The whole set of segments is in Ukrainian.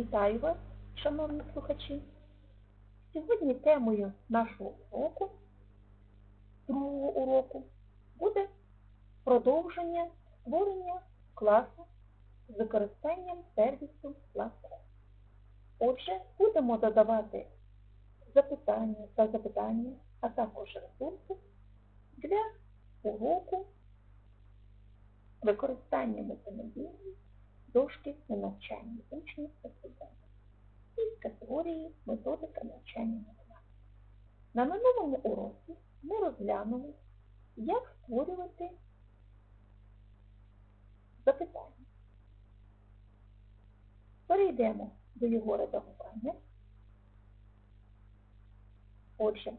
Вітаю вас, шановні слухачі. Сьогодні темою нашого уроку, другого уроку, буде продовження створення класу з використанням сервісу Classroom. Отже, будемо додавати запитання та запитання, а також ресурси для уроку використання мультимедійної дошки на навчання учнів та студентів із категорії методика навчання математики. На минулому уроці ми розглянули, як створювати запитання. Перейдемо до його редагування. Отже,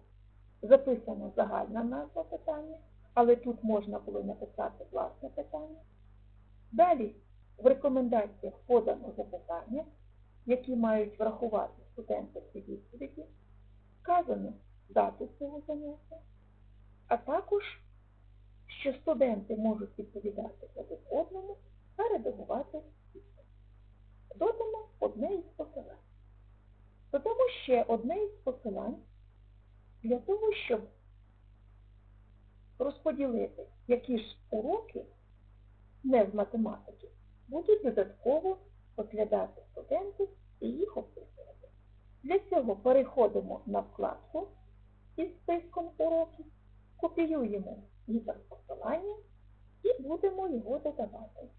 записано загальна назва питання, але тут можна було написати власне питання. Далі в рекомендаціях подано запитання, які мають врахувати студенти ці відповіді, вказано дату цього заняття, а також, що студенти можуть відповідати один одному та редагувати відповідь. Додамо одне із посилань. Додамо ще одне із посилань для того, щоб розподілити, які ж уроки не з математики будуть додатково розглядати студенти і їх описувати. Для цього переходимо на вкладку із списком уроків, копіюємо гіперпосилання і будемо його додавати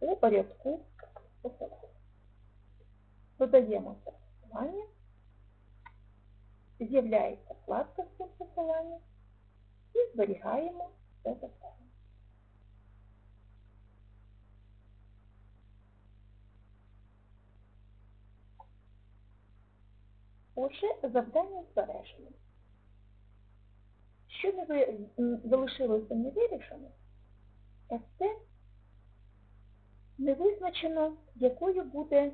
у порядку посилання. Додаємо це посилання, з'являється вкладка з цим посиланням і зберігаємо це завдання. Отже, завдання збережено. Що не залишилося невирішеним, це не визначено, якою буде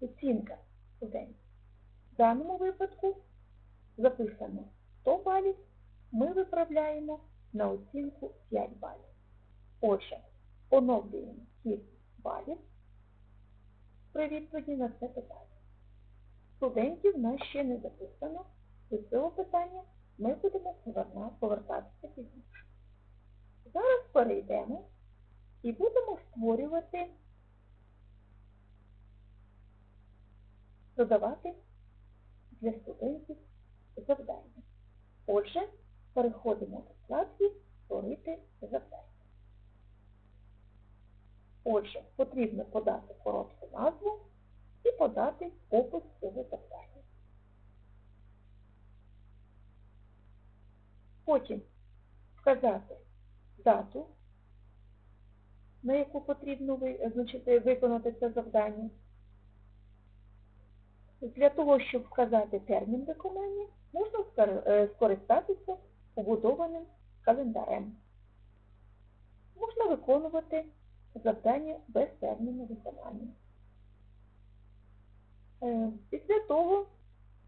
оцінка студентів. В даному випадку записано 100 балів, ми виправляємо на оцінку 5 балів. Отже, оновлюємо кількість балів при відповіді на це питання. Студентів в нас ще не записано. До цього питання ми будемо повертатися пізніше. Зараз перейдемо і будемо створювати, додавати для студентів завдання. Отже, переходимо до вкладки Створити завдання. Отже, потрібно подати коротку назву і подати опис цього завдання. Потім вказати дату, на яку потрібно виконати це завдання. Для того, щоб вказати термін виконання, можна е, скористатися побудованим календарем. Можна виконувати завдання без терміну виконання. Е, Після того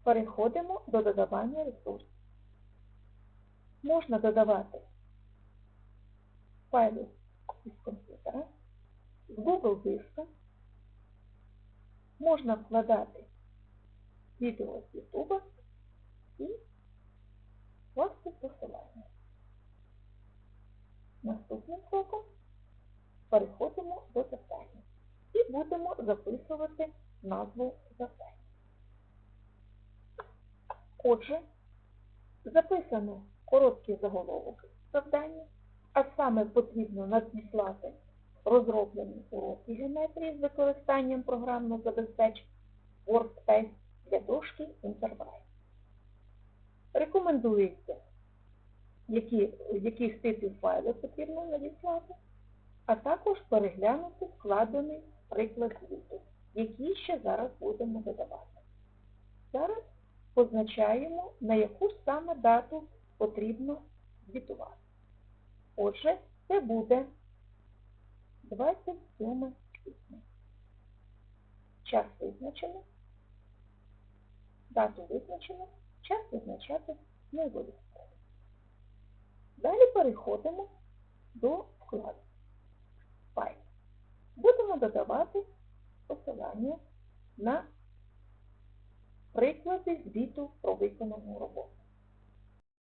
переходимо до додавання ресурсів. Можна додавати файли із комп'ютера, з Google диска, можна вкладати відео з YouTube і власне посилання. Наступним кроком переходимо до завдання і будемо записувати назву завдання. Отже, записано короткий заголовок завдання, а саме потрібно надіслати розроблені уроки геометрії з використанням програмного забезпечення WordPress для дошки Enterprise. Рекомендується, які, яких типів файли потрібно надіслати, а також переглянути складений приклад звіту, який ще зараз будемо додавати. Зараз позначаємо, на яку саме дату потрібно звітувати. Отже, це буде 27 квітня. Час визначено, дату визначено, час визначати не обов'язково. Далі переходимо до вкладу. Файл. Будемо додавати посилання на приклади звіту про виконану